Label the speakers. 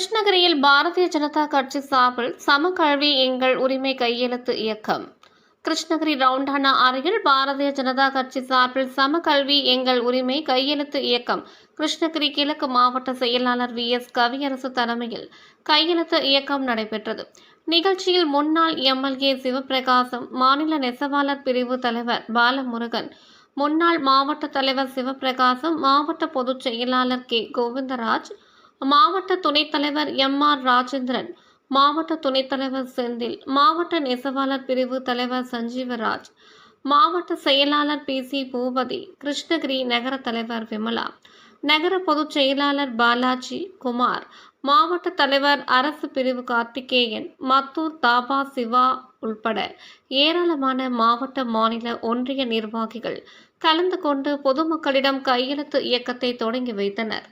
Speaker 1: கிருஷ்ணகிரியில் பாரதிய ஜனதா கட்சி சார்பில் சமக்கல்வி எங்கள் உரிமை கையெழுத்து இயக்கம். கிருஷ்ணகிரி ரவுண்டானா அருகில் பாரதிய ஜனதா கட்சி சார்பில் சமக்கல்வி எங்கள் உரிமை கையெழுத்து இயக்கம். கிருஷ்ணகிரி கிழக்கு மாவட்ட செயலாளர் வி. எஸ். கவியரசு தலைமையில் கையெழுத்து இயக்கம் நடைபெற்றது. நிகழ்ச்சியில் முன்னாள் எம்எல்ஏ சிவபிரகாசம் மாநில நெசவாளர் பிரிவு தலைவர் பாலமுருகன் முன்னாள் மாவட்ட தலைவர் சிவபிரகாசம் மாவட்ட பொதுச் செயலாளர் கே. கோவிந்தராஜ் மாவட்ட துணைத் தலைவர் எம் ஆர் ராஜேந்திரன் மாவட்ட துணைத் தலைவர் செந்தில் மாவட்ட நெசவாளர் பிரிவு தலைவர் சஞ்சீவராஜ் மாவட்ட செயலாளர் பி சி பூபதி கிருஷ்ணகிரி நகர தலைவர் விமலா நகர பொதுச் செயலாளர் பாலாஜி குமார் மாவட்ட தலைவர் அரசு பிரிவு கார்த்திகேயன் மத்தூர் தாபா சிவா உள்பட ஏராளமான மாவட்ட மாநில ஒன்றிய நிர்வாகிகள் கலந்து கொண்டு பொதுமக்களிடம் கையெழுத்து இயக்கத்தை தொடங்கி வைத்தனர்.